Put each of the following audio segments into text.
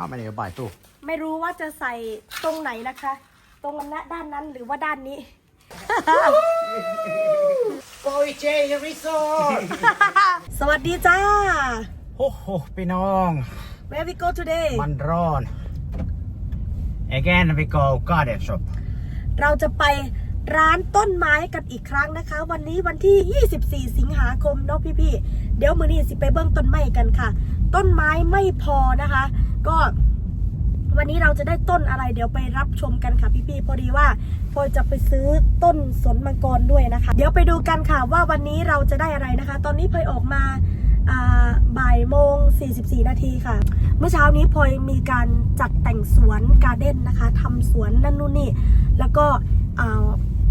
How many you buy two? ไม่รู้ว่าจะใส่ตรงไหนนะคะ ตรงนั้นด้านนั้นหรือว่าด้านนี้ Boy J Resort สวัสดีจ้า โอ้โหพี่น้อง Where we go today มันร้อน Again we go garden shop เราจะไปร้านต้นไม้กันอีกครั้งนะคะ วันนี้วันที่ 24 สิงหาคมเนาะพี่ๆ เดี๋ยวมือนี้สิไปเบิ้งต้นไม้กันค่ะ ต้นไม้ไม่พอนะคะ ก็วันนี้เราจะได้ต้นอะไรเดี๋ยวไปรับชมกันค่ะพี่ๆพอดีว่าพลอจะไปซื้อต้นสนมังกรด้วยนะคะ เดี๋ยวไปดูกันค่ะว่าวันนี้เราจะได้อะไรนะคะ ตอนนี้พลอยออกมาอ่าบ่ายโมง 44 นาทีค่ะ เมื่อเช้านี้พลอยมีการจัดแต่งสวนการ์เด้นนะคะทำสวนนั่นนู่นนี่ แล้วก็อ่า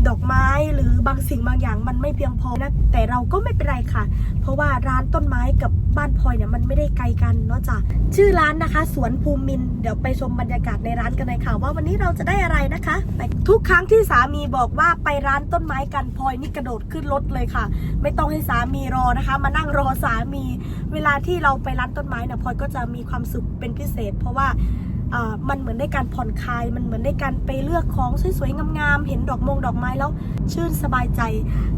ดอกไม้หรือบางสิ่งบางอย่างมันไม่เพียงพอนะแต่เราก็ไม่เป็นไรค่ะ เพราะว่าร้านต้นไม้กับ บ้านพลอยเนี่ยมันไม่ได้ไกลกันเนาะจ้ะชื่อร้านนะคะ สวนภูมินเดี๋ยวไปชมบรรยากาศในร้านกันเลยค่ะ ว่าวันนี้เราจะได้อะไรนะคะทุกครั้งที่สามีบอกว่าไปร้านต้นไม้กันพลอยนี่กระโดดขึ้นรถเลยค่ะ ไม่ต้องให้สามีรอนะคะ มานั่งรอสามี เวลาที่เราไปร้านต้นไม้นะพลอยก็จะมีความสุขเป็นพิเศษ เพราะว่า มันเหมือนได้การผ่อนคลาย มันเหมือนได้การไปเลือกของสวยๆงามๆ เห็นดอกมงดอกไม้แล้วชื่นสบายใจ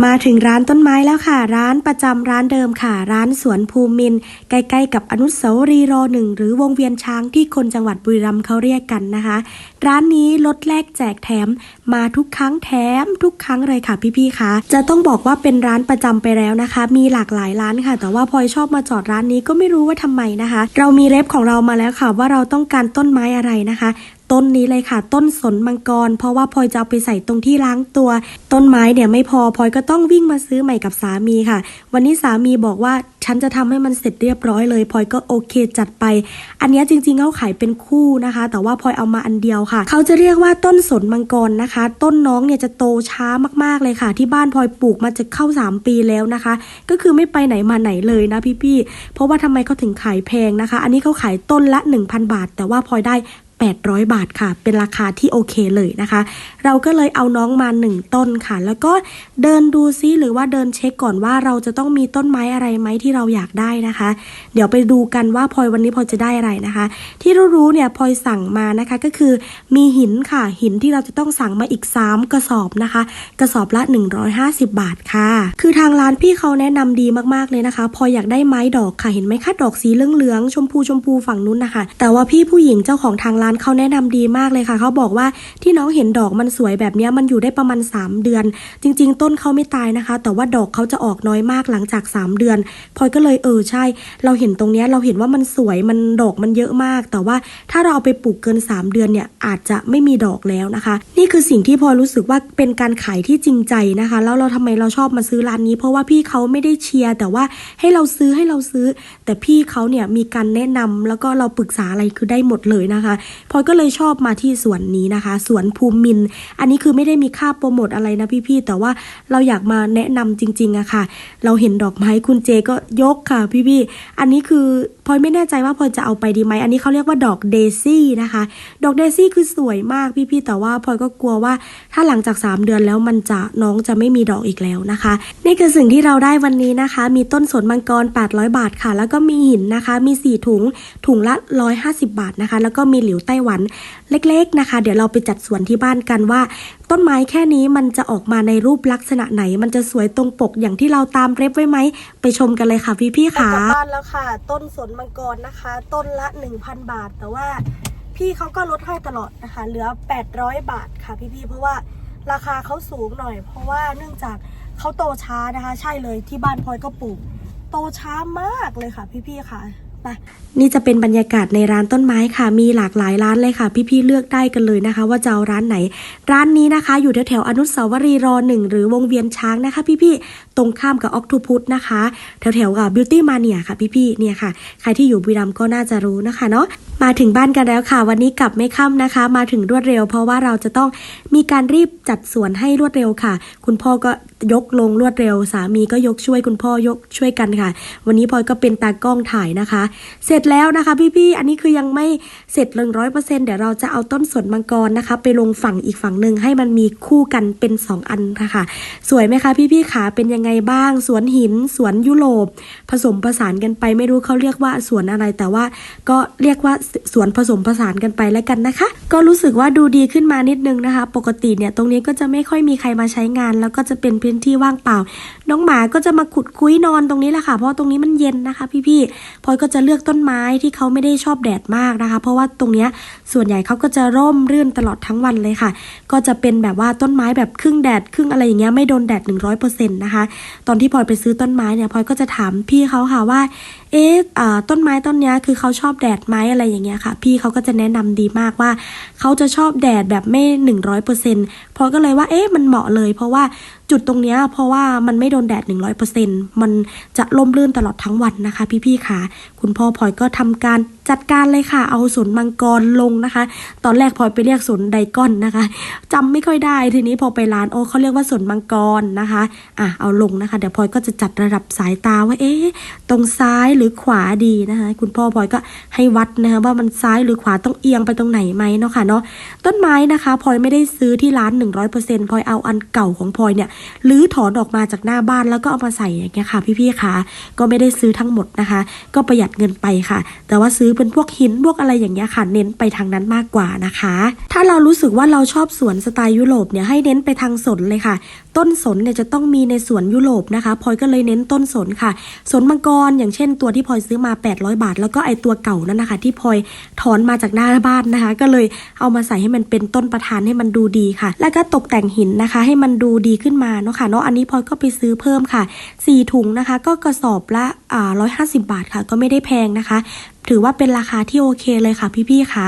มาถึงร้านต้นไม้แล้วค่ะ ร้านประจำร้านเดิมค่ะ ร้านสวนภูมินใกล้ๆกับอนุสาวรีย์รอหนึ่งหรือวงเวียนช้างที่คนจังหวัดบุรีรัมย์เขาเรียกกันนะคะ ร้านนี้ลดแลกแจกแถมมาทุกครั้งแถมทุกครั้งเลยค่ะพี่ๆคะจะต้องบอกว่าเป็นร้านประจำไปแล้วนะคะ มีหลากหลายร้านค่ะ แต่ว่าพลอยชอบมาจอดร้านนี้ก็ไม่รู้ว่าทำไมนะคะ เรามีเล็บของเรามาแล้วค่ะว่าเราต้องการต้นไม้อะไรนะคะ ต้นนี้เลยค่ะ ต้นสนมังกร เพราะว่าพลอยจะเอาไปใส่ตรงที่ล้างตัว ต้นไม้เนี่ยไม่พอพลอยก็ต้องวิ่งมาซื้อใหม่กับสามีค่ะ วันนี้สามีบอกว่าฉันจะทำให้มันเสร็จเรียบร้อยเลยพลอยก็โอเคจัดไป อันนี้จริงๆเขาขายเป็นคู่นะคะ แต่ว่าพลอยเอามาอันเดียวค่ะ เขาจะเรียกว่าต้นสนมังกรนะคะ ต้นน้องเนี่ยจะโตช้ามากๆเลยค่ะ ที่บ้านพลอยปลูกมาจะเข้า 3 ปีแล้วนะคะ ก็คือไม่ไปไหนมาไหนเลยนะพี่ๆเพราะว่าทำไมเขาถึงขายแพงนะคะ อันนี้เขาขายต้นละ 1,000 บาท แต่ว่าพลอยได้ 800 บาทค่ะ เป็นราคาที่โอเคเลยนะคะ เราก็เลยเอาน้องมา 1 ต้นค่ะ แล้วก็เดินดูซิหรือว่าเดินเช็คก่อนว่าเราจะต้องมีต้นไม้อะไรไหมที่เราอยากได้นะคะ เดี๋ยวไปดูกันว่าพลอยวันนี้พลอยจะได้อะไรนะคะ ที่รู้ๆเนี่ยพลอยสั่งมานะคะก็คือมีหินค่ะ หินที่เราจะต้องสั่งมาอีก 3 กระสอบนะคะ กระสอบละ 150 บาทค่ะ คือทางร้านพี่เขาแนะนำดีมากๆเลยนะคะพลอยอยากได้ไม้ดอกค่ะเห็นไหมคะดอกสีเหลืองๆชมพูชมพูฝั่งนู้นนะคะ แต่ว่าพี่ผู้หญิงเจ้าของทางร้านเขาแนะนำดีมากเลยค่ะ เขาบอกว่าที่น้องเห็นดอกมันสวยแบบนี้มันอยู่ได้ประมาณ 3 เดือน จริง ๆ ต้นเขาไม่ตายนะคะ แต่ว่าดอกเขาจะออกน้อยมากหลังจาก 3 เดือนพลอยก็เลยเออใช่ เราเห็นตรงนี้เราเห็นว่ามันสวยมันดอกมันเยอะมาก แต่ว่าถ้าเราเอาไปปลูกเกิน 3 เดือนเนี่ยอาจจะไม่มีดอกแล้วนะคะ นี่คือสิ่งที่พลอยรู้สึกว่าเป็นการขายที่จริงใจนะคะ แล้วเราทำไมเราชอบมาซื้อร้านนี้ เพราะว่าพี่เขาไม่ได้เชียร์แต่ว่าให้เราซื้อให้เราซื้อ แต่พี่เขาเนี่ยมีการแนะนำแล้วก็เราปรึกษาอะไรคือได้หมดเลยนะคะพลอยก็เลยชอบมาที่สวนนี้นะคะ สวนภูมิน อันนี้คือไม่ได้มีค่าโปรโมทอะไรนะพี่ๆ แต่ว่าเราอยากมาแนะนำจริงๆอะค่ะ เราเห็นดอกไม้คุณเจก็ยกค่ะพี่ๆ อันนี้คือ ลอยไม่แน่ใจว่าพลอยจะเอาไปดีไหมอันนี้เขาเรียกว่าดอกเดซี่นะคะ ดอกเดซี่คือสวยมากพี่ๆแต่ว่าพลอยก็กลัวว่าถ้าหลังจาก 3 เดือนแล้วมันจะน้องจะไม่มีดอกอีกแล้วนะคะ นี่คือสิ่งที่เราได้วันนี้นะคะ มีต้นสนมังกร 800 บาทค่ะ แล้วก็มีหินนะคะ มี 4 ถุงถุงละ 150 บาทนะคะ แล้วก็มีหลิวไต้หวันเล็กๆนะคะ เดี๋ยวเราไปจัดสวนที่บ้านกันว่า ต้นไม้แค่นี้มันจะออกมาในรูปลักษณะไหน มันจะสวยตรงปกอย่างที่เราตามเรฟไว้ไหมไปชมกันเลยค่ะพี่ๆกลัค่ะบบ้านแล้วค่ะ ต้นสนมังกรนะคะ ต้นละ 1,000 บาท แต่ว่าพี่เขาก็ลดให้ตลอดนะคะ เหลือ 800 บาทค่ะพี่ๆ เพราะว่าราคาเขาสูงหน่อย เพราะว่าเนื่องจากเขาโตช้านะคะ ใช่เลยที่บ้านพลอยก็ปลูก โตช้ามากเลยค่ะพี่ๆค่ะ นี่จะเป็นบรรยากาศในร้านต้นไม้ค่ะ มีหลากหลายร้านเลยค่ะ พี่ๆเลือกได้กันเลยนะคะ ว่าจะเอาร้านไหน ร้านนี้นะคะ อยู่แถวๆอนุสาวรีย์รอหนึ่งหรือวงเวียนช้างนะคะ พี่ๆตรงข้ามกับออกทูพุทนะคะ แถวๆกับบิวตี้มาเนียค่ะ พี่ๆเนี่ยค่ะ ใครที่อยู่บุรีรัมย์ก็น่าจะรู้นะคะเนาะ มาถึงบ้านกันแล้วค่ะ วันนี้กลับไม่ค่ำนะคะ มาถึงรวดเร็ว เพราะว่าเราจะต้องมีการรีบจัดสวนให้รวดเร็วค่ะ คุณพ่อก็ยกลงรวดเร็ว สามีก็ยกช่วยคุณพ่อยกช่วยกันค่ะ วันนี้พลอยก็เป็นตากล้องถ่ายนะคะ เสร็จแล้วนะคะพี่ๆอันนี้คือยังไม่เสร็จเลยร้อยเปอร์เซ็นต์เดี๋ยวเราจะเอาต้นสนมังกรนะคะ ไปลงฝั่งอีกฝั่งหนึ่งให้มันมีคู่กันเป็นสองอันนะคะสวยไหมคะพี่ๆขาเป็นยังไงบ้างสวนหินสวนยุโรปผสมผสานกันไปไม่รู้เขาเรียกว่าสวนอะไรแต่ว่าก็เรียกว่าสวนผสมผสานกันไปแล้วกันนะคะ ก็รู้สึกว่าดูดีขึ้นมานิดนึงนะคะ ปกติเนี่ยตรงนี้ก็จะไม่ค่อยมีใครมาใช้งาน แล้วก็จะเป็นพื้นที่ว่างเปล่า น้องหมาก็จะมาขุดคุ้ยนอนตรงนี้แหละค่ะ เพราะตรงนี้มันเย็นนะคะพี่ๆพลอยก็จะเลือกต้นไม้ที่เขาไม่ได้ชอบแดดมากนะคะ เพราะว่าตรงนี้ส่วนใหญ่เขาก็จะร่มรื่นตลอดทั้งวันเลยค่ะ ก็จะเป็นแบบว่าต้นไม้แบบครึ่งแดดครึ่งอะไรอย่างเงี้ยไม่โดนแดด 100%นะคะ ตอนที่พลอยไปซื้อต้นไม้เนี่ยพลอยก็จะถามพี่เขาค่ะว่า เอ๊ะอ่าต้นไม้ต้นเนี้ยคือเขาชอบแดดไหมอะไรอย่างเงี้ยค่ะ พี่เขาก็จะแนะนำดีมากว่าเขาจะชอบแดดแบบไม่หนึ่งร้อยเปอร์เซ็นต์พอก็เลยว่าเอ๊ะมันเหมาะเลย เพราะว่าจุดตรงเนี้ยเพราะว่ามันไม่โดนแดดหนึ่งร้อยเปอร์เซ็นต์มันจะล่มลื่นตลอดทั้งวันนะคะ พี่ๆค่ะ คุณพ่อพลอยก็ทำการจัดการเลยค่ะ เอาสนมังกรลงนะคะ ตอนแรกพลอยไปเรียกสนไดก้อนนะคะจำไม่ค่อยได้ทีนี้พอไปร้านโอ้เขาเรียกว่าสนมังกรนะคะอะเอาลงนะคะ เดี๋ยวพลอยก็จะจัดระดับสายตาว่าเอ๊ะตรงซ้ายหรือขวาดีนะคะ คุณพ่อพลอยก็ให้วัดนะคะว่ามันซ้ายหรือขวาต้องเอียงไปตรงไหนไหมเนาะค่ะเนาะต้นไม้นะคะพลอยไม่ได้ซื้อที่ร้าน 100%พลอยเอาอันเก่าของพลอยเนี่ยรื้อถอนออกมาจากหน้าบ้านแล้วก็เอามาใส่อย่างเงี้ยค่ะ พี่ๆค่ะก็ไม่ได้ซื้อทั้งหมดนะคะ ก็ประหยัดเงินไปค่ะ แต่ว่าซื้อเป็นพวกหินพวกอะไรอย่างเงี้ยค่ะ เน้นไปทางนั้นมากกว่านะคะ ถ้าเรารู้สึกว่าเราชอบสวนสไตล์ยุโรปเนี่ยให้เน้นไปทางสนเลยค่ะต้นสนเนี่ยจะต้องมีในสวนยุโรปนะคะพลอยก็เลยเน้นต้นสนค่ะ สนมังกรอย่างเช่นตัวที่พลอยซื้อมา 800 บาท แล้วก็ไอตัวเก่านั่นนะคะ ที่พลอยถอนมาจากหน้าบ้านนะคะ ก็เลยเอามาใส่ให้มันเป็นต้นประธานให้มันดูดีค่ะ แล้วก็ตกแต่งหินนะคะ ให้มันดูดีขึ้นมาเนาะค่ะเนาะอันนี้พลอยก็ไปซื้อเพิ่มค่ะ 4 ถุงนะคะ ก็กระสอบละอ่า150บาทค่ะ ก็ไม่ได้แพงนะคะถือว่าเป็นราคาที่โอเคเลยค่ะพี่ๆคะ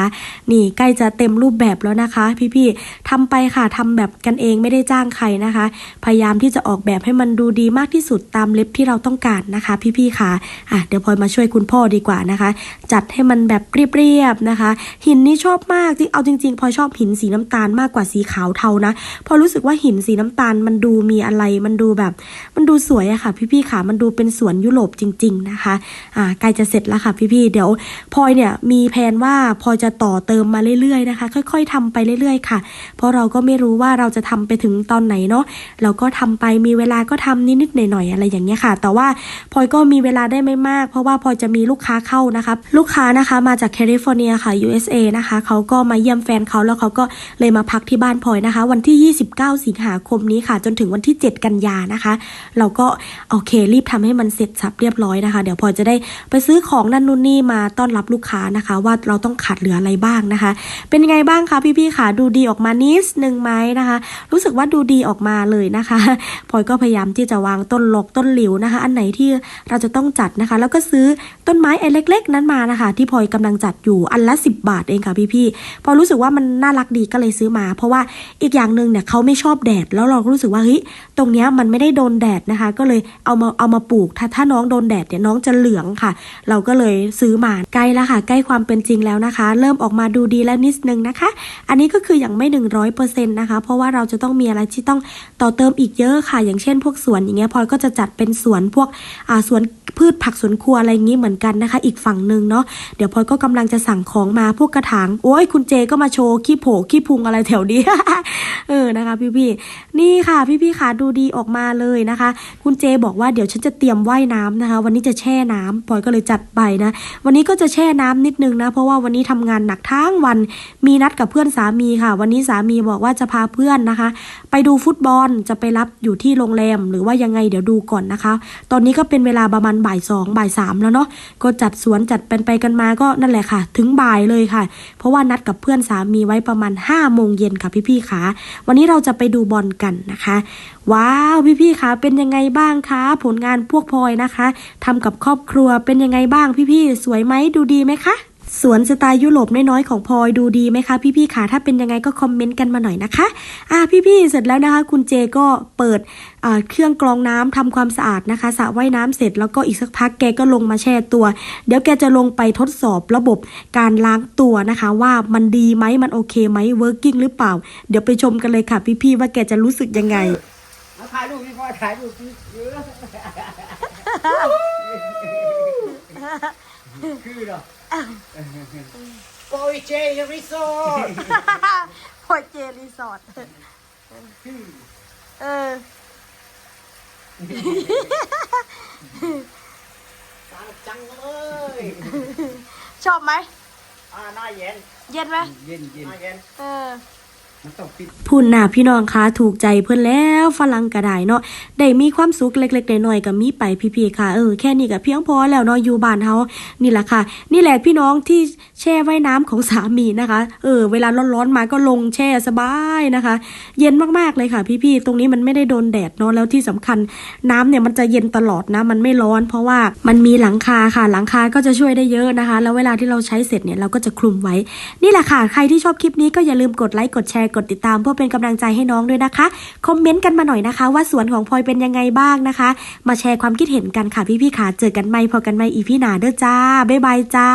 นี่ใกล้จะเต็มรูปแบบแล้วนะคะ พี่ๆทำไปค่ะทำแบบกันเองไม่ได้จ้างใครนะคะ พยายามที่จะออกแบบให้มันดูดีมากที่สุดตามเล็บที่เราต้องการนะคะ พี่ๆคะอะเดี๋ยวพลอยมาช่วยคุณพ่อดีกว่านะคะ จัดให้มันแบบเรียบๆนะคะ หินนี่ชอบมากที่เอาจริงๆพลอยชอบหินสีน้ำตาลมากกว่าสีขาวเทานะพอรู้สึกว่าหินสีน้ำตาลมันดูมีอะไรมันดูแบบ มันดูสวยอะค่ะ พี่ๆค่ะมันดูเป็นสวนยุโรปจริง ๆนะคะอ่าใกล้จะเสร็จแล้วค่ะพี่ๆเดี๋ยวพลอยเนี่ยมีแผนว่าพลอยจะต่อเติมมาเรื่อยๆนะคะ ค่อยๆทำไปเรื่อยๆ ค่ะ เพราะเราก็ไม่รู้ว่าเราจะทำไปถึงตอนไหนเนาะเราก็ทำไปมีเวลาก็ทำนิดๆหน่อยๆอะไรอย่างเงี้ยค่ะ แต่ว่าพลอยก็มีเวลาได้ไม่มาก เพราะว่าพลอยจะมีลูกค้าเข้านะคะลูกค้านะคะมาจากแคลิฟอร์เนียค่ะ USA นะคะเขาก็มาเยี่ยมแฟนเขาแล้วเขาก็เลยมาพักที่บ้านพลอยนะคะ วันที่ 29 สิงหาคมนี้ค่ะ จนถึงวันที่ 7 กันยานะคะ เราก็โอเครีบทำให้มันเสร็จสับเรียบร้อยนะคะ เดี๋ยวพลอยจะได้ไปซื้อของนั่นนู่นนี่มาต้อนรับลูกค้านะคะ ว่าเราต้องขาดเหลืออะไรบ้างนะคะ เป็นยังไงบ้างคะพี่ๆค่ะดูดีออกมานิดนึงไหมนะคะ รู้สึกว่าดูดีออกมาเลยนะคะพลอยก็พยายามที่จะวางต้นลกต้นหลิวนะคะ อันไหนที่เราจะต้องจัดนะคะ แล้วก็ซื้อต้นไม้ไอ้เล็ก ๆ นั้นมานะคะ ที่พลอยกำลังจัดอยู่อันละ 10 บาทเองค่ะพี่ๆพอรู้สึกว่ามันน่ารักดีก็เลยซื้อมา เพราะว่าอีกอย่างหนึ่งเนี่ยเขาไม่ชอบแดดแล้วเราก็รู้สึกว่าเฮ้ยตรงเนี้ยมันไม่ได้โดนแดดนะคะ ก็เลยเอามาเอามาปลูกถ้าถ้าน้องโดนแดดเนี่ยน้องจะเหลืองค่ะ เราก็เลยซื้อบาใกล้แล้วค่ะ ใกล้ความเป็นจริงแล้วนะคะ เริ่มออกมาดูดีแล้วนิดนึงนะคะ อันนี้ก็คืออย่างไม่ 100%นะคะ เพราะว่าเราจะต้องมีอะไรที่ต้องต่อเติมอีกเยอะค่ะ อย่างเช่น พวกสวนอย่างเงี้ยพลอยก็จะจัดเป็นสวนพวกอ่าสวน พืชผักสวนครัวอะไรอย่างงี้เหมือนกันนะคะ อีกฝั่งหนึ่งเนาะเดี๋ยวพลอยก็กำลังจะสั่งของมาพวกกระถางโอ้ยคุณเจก็มาโชว์ขี้โผขี้พุงอะไรแถวนี้เออนะคะพี่ๆนี่ค่ะพี่ๆค่ะดูดีออกมาเลยนะคะ คุณเจบอกว่าเดี๋ยวฉันจะเตรียมว่ายน้ำนะคะ วันนี้จะแช่น้ำพลอยก็เลยจัดไปนะ วันนี้ก็จะแช่น้ำนิดนึงนะ เพราะว่าวันนี้ทำงานหนักทั้งวันมีนัดกับเพื่อนสามีค่ะ วันนี้สามีบอกว่าจะพาเพื่อนนะคะ ไปดูฟุตบอลจะไปรับอยู่ที่โรงแรม หรือว่ายังไงเดี๋ยวดูก่อนนะคะ ตอนนี้ก็เป็นเวลาประมาณบ่ายสองบ่ายสามแล้วเนาะก็จัดสวนจัดเป็นไปกันมาก็นั่นแหละค่ะ ถึงบ่ายเลยค่ะ เพราะว่านัดกับเพื่อนสามีไว้ประมาณ5้าโมงเย็นค่ะพี่ๆค่ะวันนี้เราจะไปดูบอลกันนะคะ ว้าวพี่ๆค่ะเป็นยังไงบ้างคะผลงานพวกพลอยนะคะทำกับครอบครัวเป็นยังไงบ้างพี่ๆสวยไหมดูดีไหมคะ สวนสไตล์ยุโรปน้อยๆของพลอยดูดีไหมคะพี่ๆค่ะถ้าเป็นยังไงก็คอมเมนต์กันมาหน่อยนะคะอ่าพี่ๆเสร็จแล้วนะคะ คุณเจก็เปิดอ่าเครื่องกรองน้ำทำความสะอาดนะคะสระว่ายน้ำเสร็จแล้วก็อีกสักพักแกก็ลงมาแช่ตัว เดี๋ยวแกจะลงไปทดสอบระบบการล้างตัวนะคะ ว่ามันดีไหมมันโอเคไหมเวิร์กิ่งหรือเปล่า เดี๋ยวไปชมกันเลยค่ะ พี่ๆว่าแกจะรู้สึกยังไง That's ถ่ายรูปพี่พ่อถ่ายรูปพี่เออคือเหรอ โปรยเจรีสอร์ทพอเจรีสอร์ทเออสาวจังเลยชอบไหมอ่าหน้าเย็น เย็นไหมเย็นเย็นหน้าเย็น เออ พูดหน้าพี่น้องคะถูกใจเพื่อนแล้วฝรั่งก็ได้เนาะได้มีความสุขเล็กๆน้อยๆก็มีไปพี่ๆค่ะเออแค่นี้ก็เพียงพอแล้วเนาะอยู่บ้านเฮานี่แหละค่ะ นี่แหละพี่น้องที่แช่ว่ายน้ำของสามีนะคะ เออ เวลาร้อนๆมาก็ลงแช่สบายนะคะ เย็นมากๆเลยค่ะ พี่ๆตรงนี้มันไม่ได้โดนแดดเนาะแล้วที่สำคัญน้ำเนี่ยมันจะเย็นตลอดนะ มันไม่ร้อน เพราะว่ามันมีหลังคาค่ะ หลังคาก็จะช่วยได้เยอะนะคะ แล้วเวลาที่เราใช้เสร็จเนี่ยเราก็จะคลุมไว้ นี่แหละค่ะใครที่ชอบคลิปนี้ก็อย่าลืมกดไลค์กดแชร์กดติดตามเพื่อเป็นกำลังใจให้น้องด้วยนะคะ คอมเมนต์กันมาหน่อยนะคะ ว่าสวนของพลอยเป็นยังไงบ้างนะคะ มาแชร์ความคิดเห็นกันค่ะพี่ๆค่ะ เจอกันใหม่พอกันใหม่อีพี่หนาเด้อจ้าบ๊ายบายจ้า